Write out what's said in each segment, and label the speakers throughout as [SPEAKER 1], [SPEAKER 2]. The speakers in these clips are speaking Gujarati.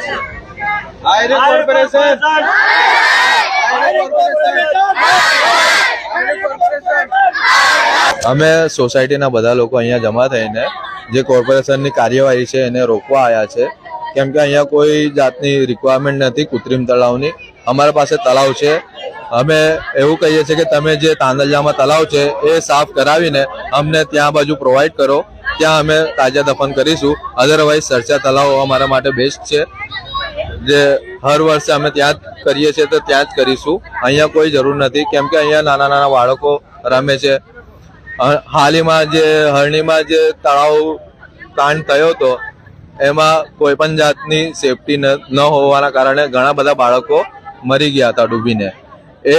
[SPEAKER 1] કોર્પોરેશન હાયરે કોર્પોરેશન
[SPEAKER 2] અમે સોસાયટીના બધા લોકો અહીંયા જમા થઈને જે કોર્પોરેશનની કાર્યવાહી છે એને રોકવા આવ્યા છે. કેમ કે અહીંયા કોઈ જાતની રિક્વાયરમેન્ટ નથી કૃત્રિમ તળાવની. અમારા પાસે તળાવ છે. અમે એવું કહીએ છીએ કે તમે જે તાંદલજામાં તળાવ છે એ સાફ કરાવીને અમને ત્યાં બાજુ પ્રોવાઈડ કરો. ત્યાં અમે તાજા દફન કરીશું. અધરવાઇઝ સરચા તળાવ અમારા માટે બેસ્ટ છે. જે હર વર્ષે અમે ત્યાં જ કરીએ છીએ તો ત્યાં જ કરીશું. અહીંયા કોઈ જરૂર નથી. કેમ કે અહીંયા નાના નાના બાળકો રમે છે. હાલીમાં જે હરણીમાં જે તળાવ કાંડ થયો હતો, એમાં કોઈ પણ જાતની સેફટી ન ન હોવાના કારણે ઘણા બધા બાળકો મરી ગયા હતા ડૂબીને. એ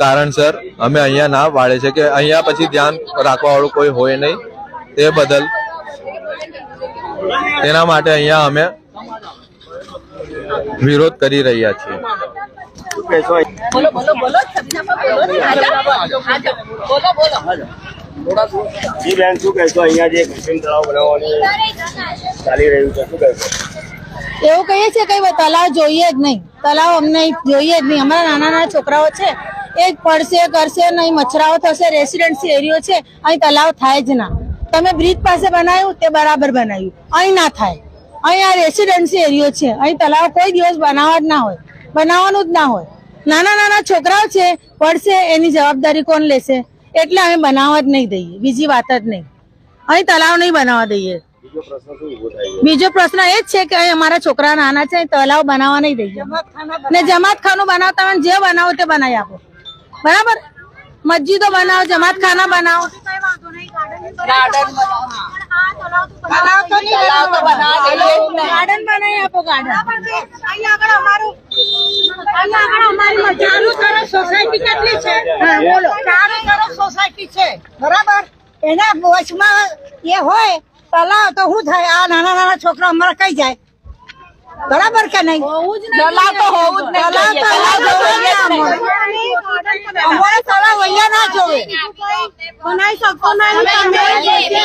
[SPEAKER 2] કારણસર અમે અહીંયા ના વાળે છે કે અહીંયા પછી ધ્યાન રાખવાવાળું કોઈ હોય નહીં. તે બદલ. તેના માટે અહીંયા અમે વિરોધ કરી રહ્યા છીએ.
[SPEAKER 1] શું કહેશો
[SPEAKER 3] બોલો બોલો બોલો છબીનામાં બોલો ને હાજા હાજા બોલો બોલો
[SPEAKER 1] જી બેન શું કહેશો? અહીંયા જે કૃત્રિમ તળાવ બનાવવાની ચાલી રહ્યું છે શું કહેશો?
[SPEAKER 4] એવું કહીએ છીએ કે તલાવ જોઈએ જ નહીં. તલાવ અમને જોઈએ જ નહીં. અમારા નાના નાના છોકરાઓ છે એ જ પડશે કરશે નહીં. મચ્છરાઓ થશે રેસિડેન્સી એરિયો છે અહીં તલાવ થાય જ ના. તમે બ્રિજ પાસે બનાવ્યું તે બરાબર બનાવ્યું. અહીં ના થાય. અહીં આ રેસિડેન્સી એરિયો છે. અહીં તલાવ કોઈ દિવસ બનાવવા જ ના હોય. બનાવવાનું જ ના હોય. નાના નાના છોકરાઓ છે પડશે એની જવાબદારી કોણ લેશે? એટલે અમે બનાવવા જ નહીં દઈએ. બીજી વાત જ નહીં. અહીં તલાવ નહીં બનાવવા દઈએ.
[SPEAKER 1] બીજો પ્રશ્ન શું ઊભો થાય છે?
[SPEAKER 4] બીજો પ્રશ્ન એ જ છે કે અહીં અમારા છોકરા નાના છે અહીં તલાવ બનાવવા નહીં દઈએ. ને જમાત ખાનું બનાવતા જે બનાવો તે બનાવી આપો. બરાબર? મસ્જિદો બનાવો જમાત ખાના બનાવો.
[SPEAKER 3] ગાર્ડન તલાવ તલાવ તો બના.
[SPEAKER 4] ગાર્ડન બનાવી આપો ગાર્ડન
[SPEAKER 5] ચારો તરફ સોસાયટી કેટલી છે ચારો તરફ સોસાયટી છે બરાબર એના વચમાં એ હોય તલાવ તો શું થાય આ નાના નાના છોકરા અમારા કઈ જાય બરાબર કે નહીં
[SPEAKER 3] હોવું જ નહીં તો
[SPEAKER 5] જોઈએ
[SPEAKER 3] જ નહીં.
[SPEAKER 5] અહીંયા ના જોવે.
[SPEAKER 6] બનાવી શકતો નહીં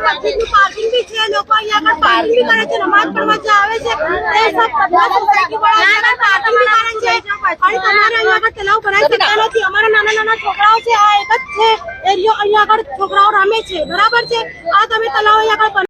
[SPEAKER 6] પાર્કિંગ બી છે લોકો અહીંયા પાર્કિંગ બી કરે છે નમાજ પડવા જે આવે છે એ સબ સોસાયટી વાળા પાર્કિંગ બી કરે છે. અને તમારે અહીંયા આગળ તલાવ બનાવી શકતા નથી અમારા નાના નાના છોકરાઓ છે આ એક જ છે એરિયો અહીંયા આગળ છોકરાઓ રમે છે બરાબર છે? આ તમે તલાવ અહીંયા આગળ